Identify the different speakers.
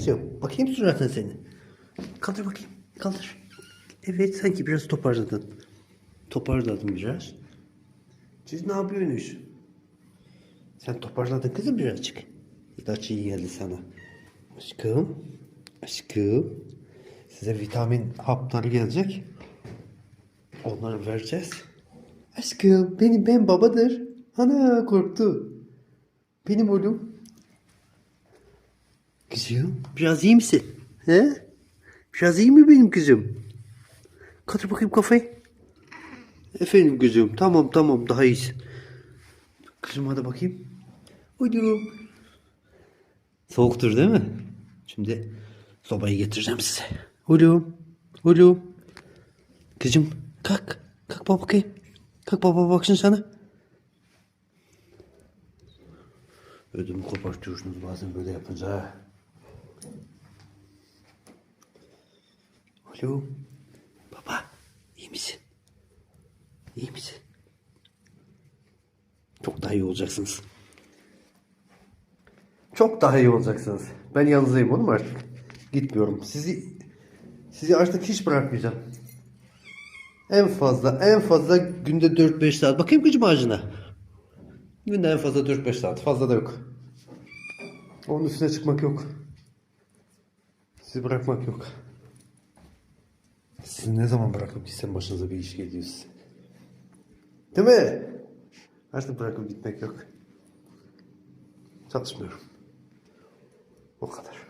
Speaker 1: kızım. Bakayım suratına seni. Kaldır bakayım. Kaldır. Evet sanki biraz toparladın. Toparladın biraz. Siz ne yapıyorsunuz? Sen toparladın kızım birazcık. İlaç iyi geldi sana. Aşkım. Aşkım. Size vitamin hapları gelecek. Onları vereceğiz. Aşkım benim ben babadır. Ana korktu. Benim oğlum. Kızım biraz iyi misin? He? Biraz iyi mi benim kızım? Kaldır bakayım kafayı. Efendim kızım tamam tamam daha iyisin. Kızım hadi bakayım. Oğlum. Soğuktur değil mi? Şimdi sobayı getireceğim size. Oğlum. Oğlum. Kızım kalk. Kalk baba bakayım. Kalk baba baksın sana. Ödümü kopartıyorsunuz bazen böyle yapınca Alo. Baba iyi misin? İyi misin? Çok daha iyi olacaksınız. Çok daha iyi olacaksınız. Ben yanınızdayım oğlum artık. Gitmiyorum. Sizi sizi artık hiç bırakmayacağım. En fazla en fazla günde 4-5 saat. Bakayım gücüm ağacına. Günde en fazla 4-5 saat. Fazla da yok. Onun üstüne çıkmak yok. Sizi bırakmak yok. Sizi ne zaman bırakıp gitsem başınıza bir iş geliyor size. Değil mi? Artık bırakıp gitmek yok. Çalışmıyorum. O kadar.